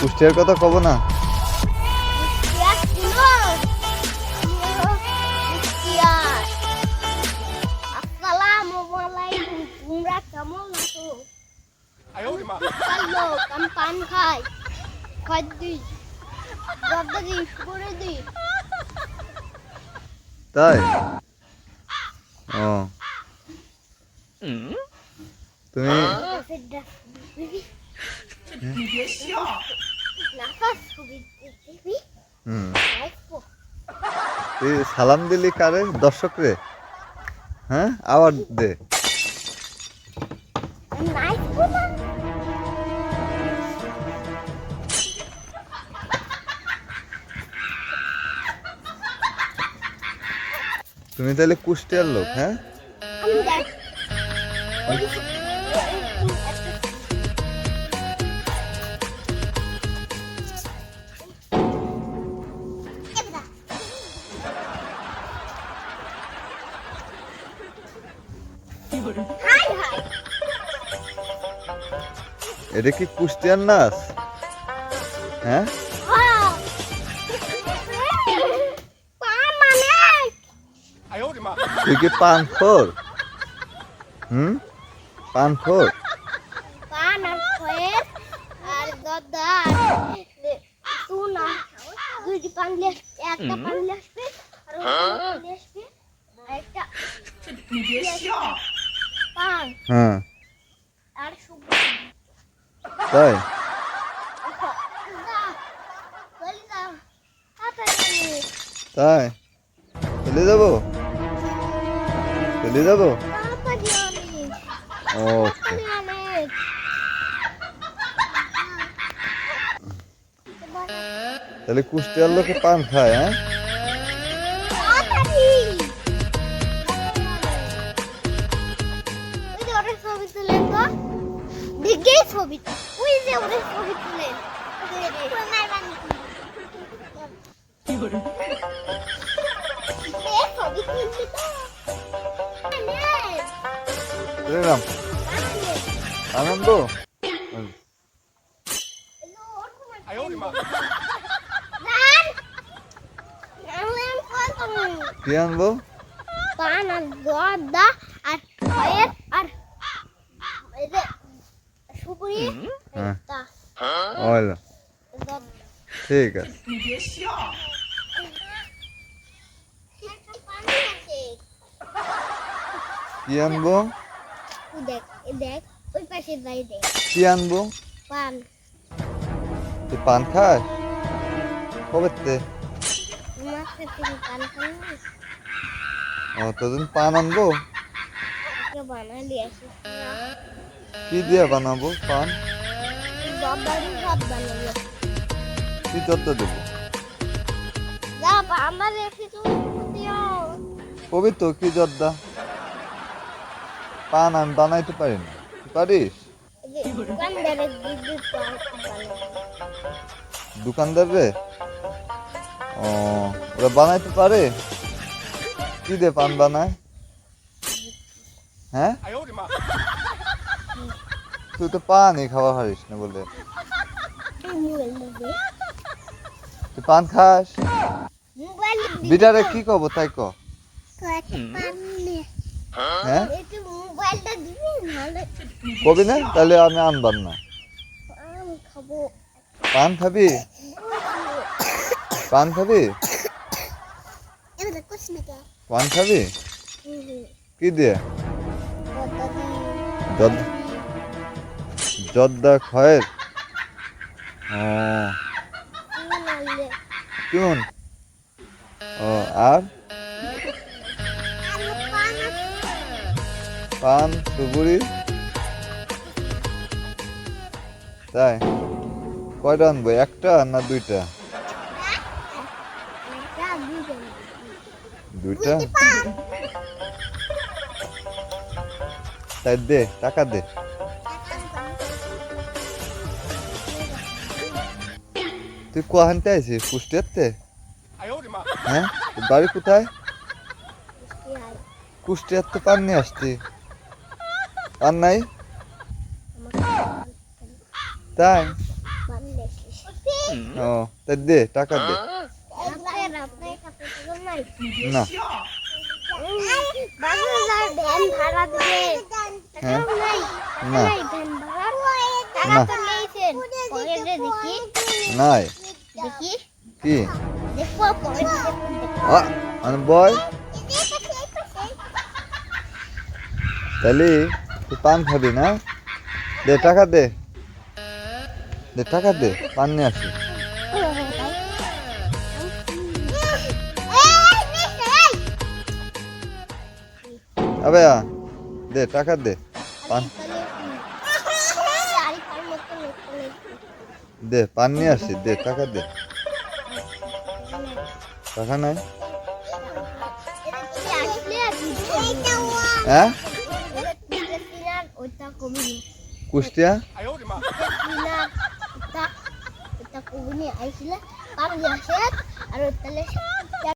কুষ্টিয়ার কথা কব না? কুষ্টিয়ার ছিল কুষ্টিয়ার আসসালামু আলাইকুম তোমরা কেমন আছো? আমি পান খাই। খড় দিই। জর্দা দিই করে দিই। তাই? ও। তুমি নাফাস ছবি হুম। দেখব তুই সালাম দিলি কারে? দর্শক রে। হ্যাঁ? আবার দে। তুমি তাহলে কুষ্টিয়ার লোক হ্যাঁ? এটা কি কুষ্টিয়ার নাচ? হ্যাঁ? হ্যাঁ। পা তুই কি পান খোর হুম। পান খোর পান আর খয়ের আর গদা তুই না দুইটি পান নিয়ে আসবি, একটা হ্যাঁ। তাই? যা, তাড়াতাড়ি। তাই? চলে যাব? চলে যাব? ওকে তাহলে কুষ্টিয়ার লোকে পান খায় হ্যাঁ? দেখেই ছবি ওই যে ওদের ছবি তুলেন এ, ছবি তুলছি তো। নে, চলে নাম নে। আনন্দ। কি আনব? পান গদা আর খয়ের আর এই যে সুপুরি হ্যাঁ তা ওইল গদা। ঠিক আছে। কি আনব? দেখ দেখ ওই পাশে যাই দেখ কি আনব? পান তুই পান খাস? কবে তে? ও তোদিন পান আনব? কি দিয়ে বানাবো? পান? কি যত দেবো কবি তো কি জর্দা? পান আমি বানাইতে পারি না। পারিস? পান দোকানদার রে ও ওরা বানাইতে পারে? কি দে পান বানায়? হ্যাঁ? তুই তো পানই খাওয়া হারিস না বলে। পান খাস? বিটারে কি কব তাই ক। হ্যাঁ? কবি না? তাহলে আমি আনবার না। পান খাবি? পান খাবি? পান খাবি? কি দিয়ে? জর্দা খয়ের? ও কেমন ও আর? পান সুপুরি? তাই? কয়টা আনব একটা না দুইটা? দুইটা? তাই দে টাকা দে। তুই কোহানতে আছিস কুষ্টিয়াতে? হ্যাঁ? বাড়ি কোথায়? কুষ্টিয়াতে পান নিয়ে আসছি পান নাই? তাই? ও তা দে টাকা দে। না। হ্যাঁ? নাই। কি? বয়। তাহলে তুই পান খাবি না? দে, টাকা দে। দে, টাকা দে, পান নিয়ে আসি। আবে দে, টাকা দে, পান। দে, পান নিয়ে আসি, দে, টাকা দে। টাকা নাই? হ্যাঁ? কুষ্টিয়া? আর